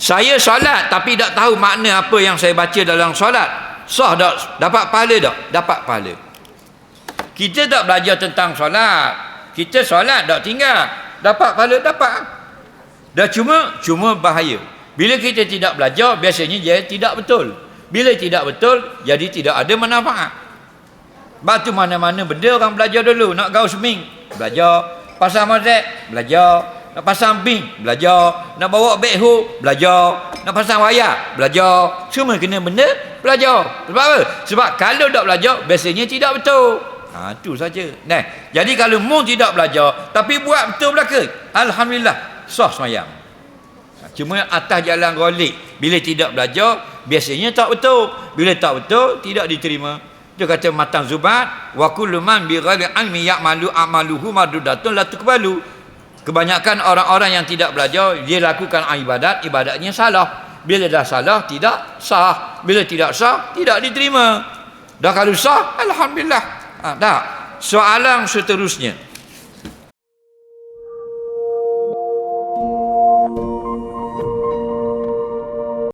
Saya solat tapi tak tahu makna apa yang saya baca dalam solat. Sah tak? Dapat pahala tak? Dapat pahala. Kita tak belajar tentang solat. Kita solat tak tinggal. Dapat pahala? Dapat. Dah cuma, cuma bahaya. Bila kita tidak belajar, biasanya dia tidak betul. Bila tidak betul, jadi tidak ada manfaat. Batu mana-mana benda orang belajar dulu. Nak gaus seming, belajar. Pasang mazek, belajar. Nak pasang ping, belajar. Nak bawa backhoe, belajar. Nak pasang wayar, belajar. Semua kena benda, belajar. Sebab apa? Sebab kalau tak belajar, biasanya tidak betul. Ha, tu saja. Nah, jadi kalau mu tidak belajar, tapi buat betul belaka, Alhamdulillah, sah semayang. Ha, Cuma atas jalan golik, bila tidak belajar, biasanya tak betul. Bila tak betul, tidak diterima. Dia kata matang zubat, wa kullu man bi ghairi ilmi ya'malu amaluhu madudatun la tuqbalu. Kebanyakan orang-orang yang tidak belajar, dia lakukan ibadat, ibadatnya salah. Bila dah salah, tidak sah. Bila tidak sah, tidak diterima. Dah kalau sah, Alhamdulillah. Ha, dah. Soalan seterusnya.